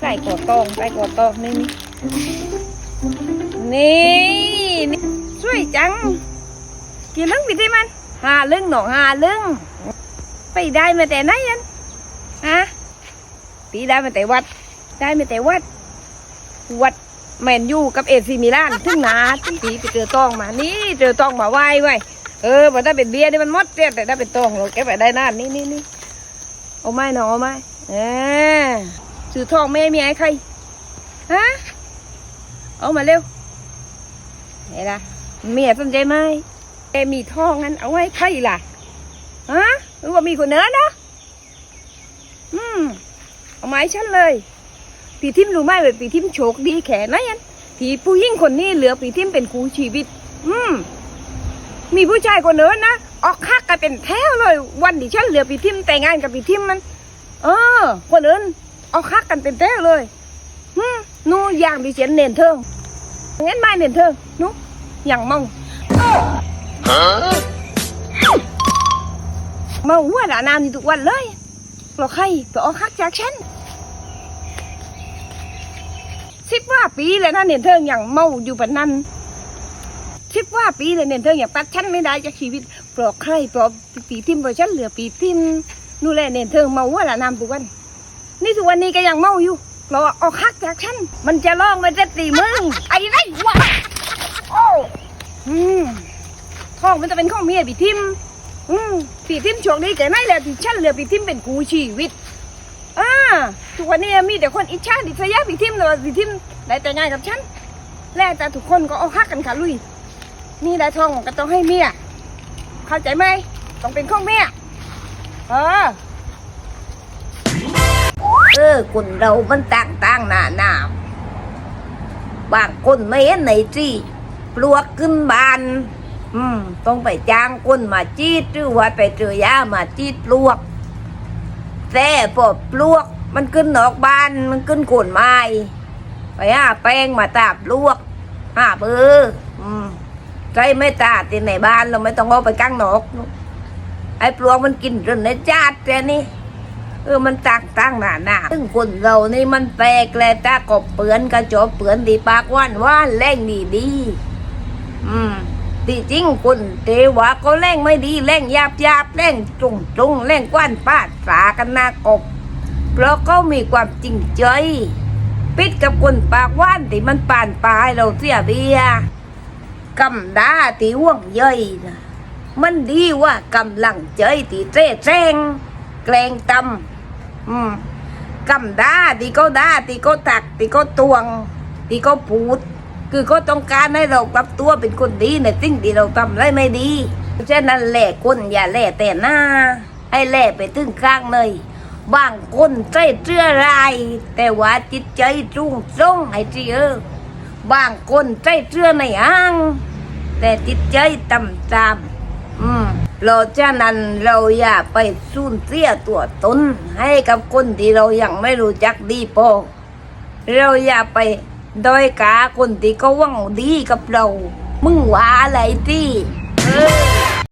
ใส่กอดตองใส่กอดตองนี่นี่นี่นี่สวยจัง กี่ลึงพี่ที่มันหาลึงหนองหาลึงไปได้มาแต่ไหนยันฮะปีได้มาแต่วัด ได้มาแต่วัด วัดแมนยูกับเอซีมิลานถึงหนาถึงปีไปเจอตองมา นี่เจอตองมาไหว้ไว้เออมันได้เป็นเบียร์นี่มันมดเตี้ยแต่ได้เป็นตองเราแกไปได้นานนี่นี่นี่เอาไม้หนอเอาไม้ เออซื้อทองแม่มีไอ้ใครฮะเอามาเร็วเห็นละเมียสนใจไหมแกมีทองงั้นเอาไว้ใครล่ะฮะหรือว่ามีคนเนื้อนะอืมเอาไม้ฉันเลยปีทิมรู้ไหมว่าปีทิมโชคดีแค่ไหนยันผีผู้ยิ่งคนนี้เหลือปีทิมเป็นครูชีวิต อืมมีผู้ชายคนเนินนะออกคักกันเป็นแถวเลย วันที่ฉันเหลือปีทิมแต่งงานกับปีทิมมัน เออ คนอื่นออกคักกันเป็นแถวเลยอืมนูอย่างดิเสียนเน่นเทิงงั้นไม่เน่นเทิงนูอย่างเมองมาหัวหนานามอยู่ทุกวันเลยเราใครไปออกคักจากฉันสิบว่าปีแล้วนะเนียนเทิงอย่างเมาอยู่แบบนั้นสิบว่าปีเลยเนียนเทิงอย่างตัดฉันไม่ได้จากชีวิตปลอกใครปลอกปีทิมปลอกฉันเหลือปีทิม นู่นแหละเนียนเทิงเมาว่าละนามทุกวัน นี่ทุกวันนี้ก็ยังเมาอยู่ เราออกคักจากฉัน มันจะร้องมันจะตีมึง ไอ้ไรวะโอ้อืมท้องมันจะเป็นข้องเมียปีทิม อืมปีทิมโชคดีแกไหนแหละที่ฉันเหลือปีทิมเป็นกูชีวิตอ่าทุกวันนี้มีแต่คนอิจฉาดิษยาพี่ทิมเลยพี่ทิมได้แต่งงานกับฉัน แล้วแต่ทุกคนก็เอาฮักกันค่ะลุยนี่ได้ทองก็ต้องให้เมีย เข้าใจไหมต้องเป็นข้องเมีย เออ เออคนเรามันต่างต่างหนาหนาบางคนไม่เห็นไหนจีปลวกขึ้นบาน อืม ต้องไปจ้างคนมาจีดหรือว่าไปเจอยามาจีดปลวกแต่พอปลวก มันขึ้นนอกบ้านมันขึ้นโคนไม้ไปหาแป้งมาตาปลวกหาเบอร์อืมใครไม่ตาดที่ในบ้านเราไม่ต้องเอาไปกลางนอก ไอ้ปลวกมันกินจนในจาดแต่นี่เออมันต่างต่างหนาหนาซึ่งคนเรานี่มันแปลกแลตากบเปือนกระจบเปือนดีปากว่านว่านแรงดีดี อืมที่จริงคนเทวะก็แรงไม่ดีแรงหยาบหยาบแรงตรงตรงแรงกว้านปาดสากันหน้ากบ เพราะเขามีความจริงใจปิดกับคนปากว่านที่มันป่านปลายเราเสียเบียกำดาที่ห่วงใยนะ มันดีว่ากำลังใจที่เจ๊แจงแกล้งตำอืมกำด่าตีก็ด่าตีก็ตักตีก็ตวงตีก็พูด คือก็ต้องการให้เราปรับตัวเป็นคนดีในสิ่งที่เราทำไรไม่ดีเพราะฉะนั้นแหล่คนอย่าแหล่แต่หน้า ให้แหล่ไปถึงกลางเลยบางคนใจเชื่อราย แต่ว่าจิตใจจุงจงไอ้ที่เออบางคนใจเชื่อในอ่าง แต่จิตใจต่ำตาม อืมเราจะนั้นเราอย่าไปสูญเสียตัวตนให้กับคนที่เรายังไม่รู้จักดีพอเราอย่าไปด้อยกาคนที่เขาหวังดีกับเรา มึงว่าอะไรที่เออ